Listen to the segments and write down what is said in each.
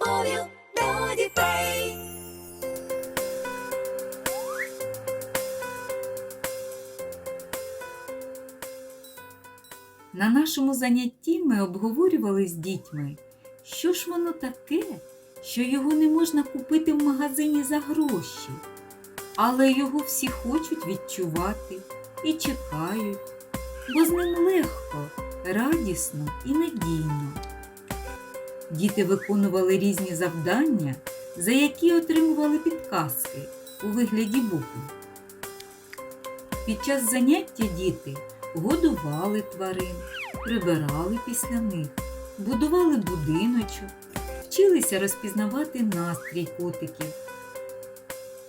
любов'ю до дітей. На нашому занятті ми обговорювали з дітьми, що ж воно таке, що його не можна купити в магазині за гроші, але його всі хочуть відчувати і чекають, бо з ним легко, радісно і надійно. Діти виконували різні завдання, за які отримували підказки у вигляді букв. Під час заняття діти годували тварин, прибирали після них, будували будиночок, вчилися розпізнавати настрій котиків.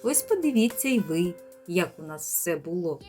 Ось подивіться й ви, як у нас все було.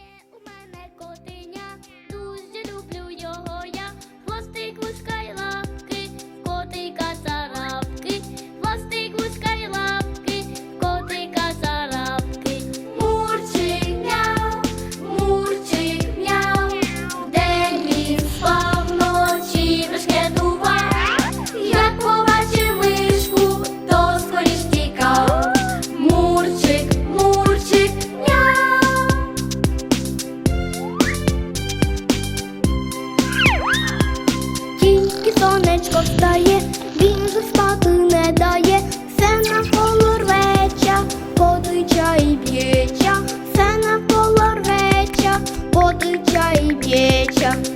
Сонечко встає, він же спати не дає, все навколо рвеча, потича і б'єча, все навколо рвеча, потича і б'єча.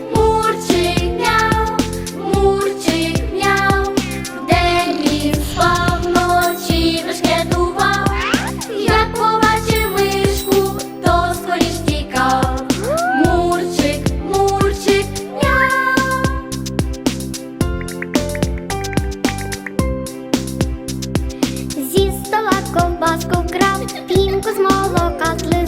Ковбаску крав, пінку з молока злизав,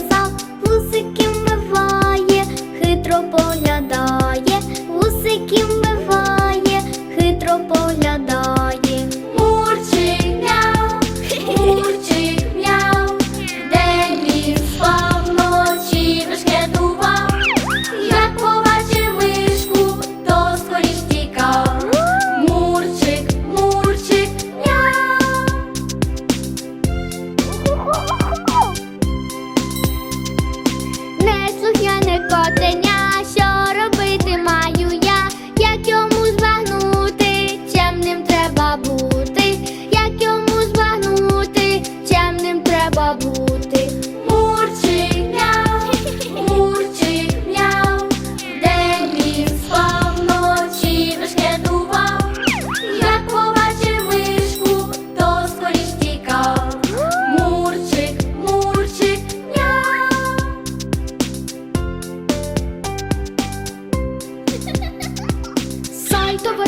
котеня.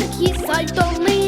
que saltam nem